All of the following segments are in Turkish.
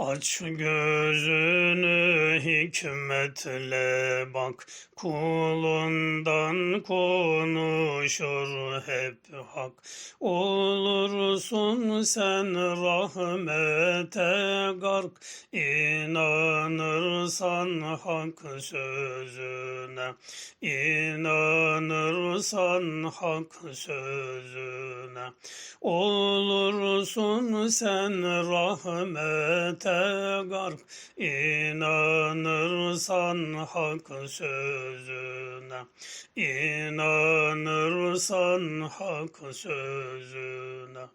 Aç gözünü hikmetle bak, kulundan konuşur hep hak. Olursun sen rahmete gark, inanırsan hak sözüne, inanırsan hak sözüne. Olursun sen rahmete gark, inanırsan hak sözüne, inanırsan hak sözüne.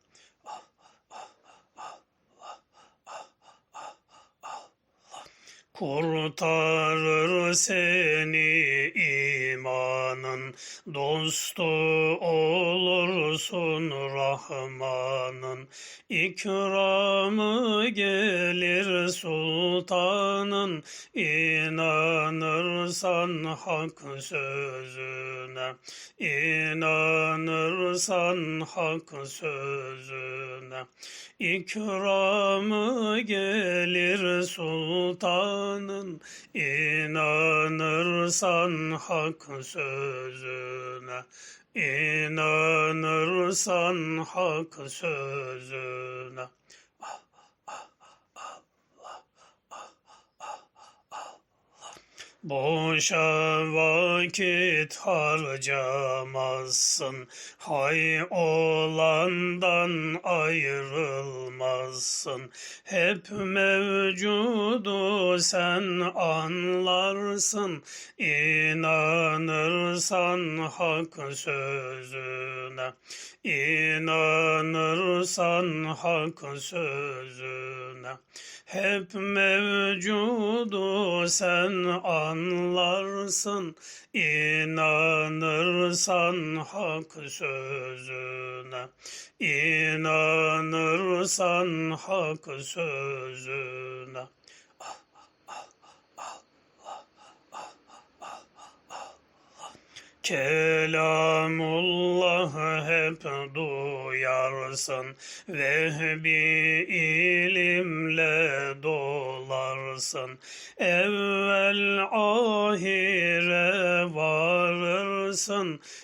Kurtarır seni imanın, dostu olursun Rahman'ın. İkramı gelir sultanın, inanırsan hak sözüne, inanırsan hak sözüne. İkramı gelir sultanın, inanırsan hak sözüne, inanırsan hak sözüne. Boşa vakit harcamazsın, hay olandan ayrılmazsın. Hep mevcudu sen anlarsın, inanırsan hak sözüne, inanırsan hak sözüne. Hep mevcudu sen anlarsın, inanırsan hak sözüne, inanırsan hak sözüne. Kelamullah hep duyarsın, vehbi ilimle dolarsın. Evvel ahire varırsın,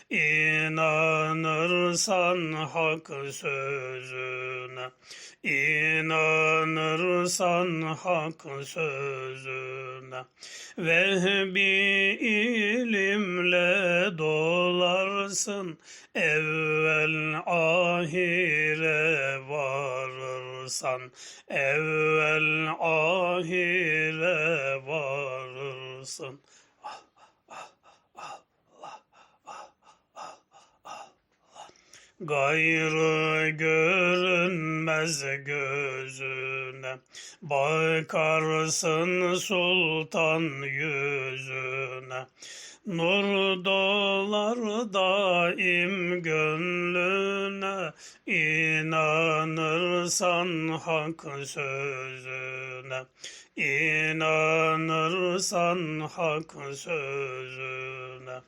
inanırsan hak sözüne. İnanırsan hak sözüne, vehbi ilimle dolarsın, evvel ahire varırsan, evvel ahire varırsın. Gayrı görünmez gözüne, bakarsın sultan yüzüne. Nur dolar daim gönlüne, inanırsan hak sözüne. İnanırsan hak sözüne.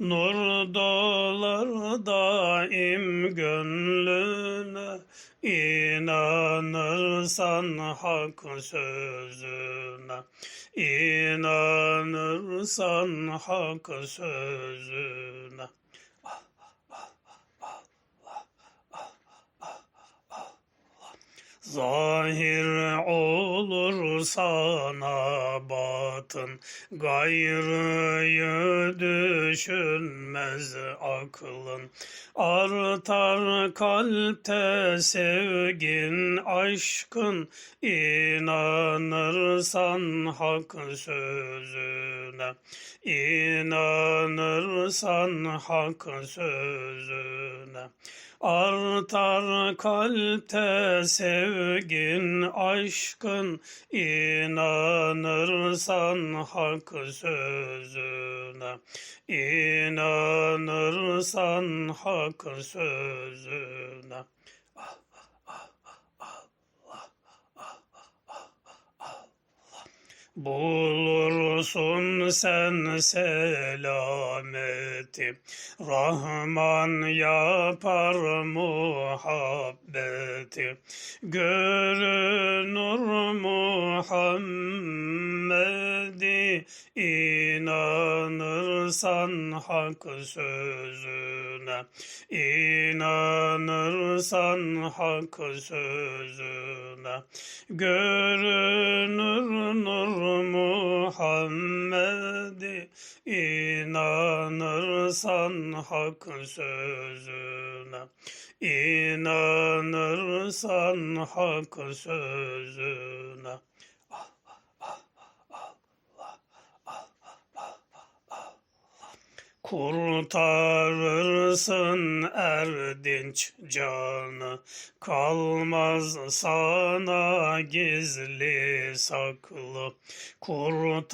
Nur dolar daim gönlüne, inanırsan hak sözüne, inanırsan hak sözüne. Zahir olur sana batın, gayrıyı düşünmez aklın. Artar kalpte sevgin, aşkın, inanırsan hak sözüne. İnanırsan hak sözüne. Artar kalpte sevgin, aşkın, inanırsan hak sözüne. İnanırsan hak sözüne. Bulur olsun sen selameti. Rahman yapar muhabbeti. Görünür Muhammed'i inanırsan hak sözüne. İnanırsan hak sözüne. Görünür nur Muhammed'i inanırsan hak sözüne. İnanırsan hak sözüne. Kurtarırsın erdinç canı, kalmaz sana gizli saklı. Kurtarırsın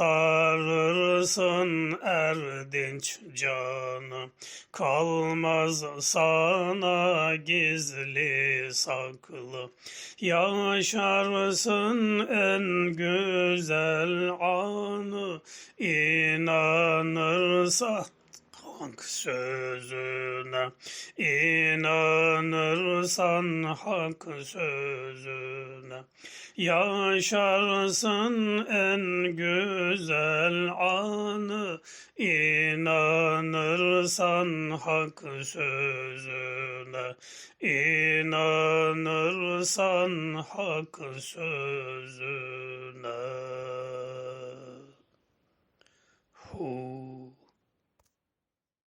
erdinç canı, kalmaz sana gizli saklı. Yaşarsın en güzel anı, inanırsan hak sözüne inanırsan hak sözüne yaşarsın en güzel anı. İnanırsan hak sözüne inanırsan hak sözüne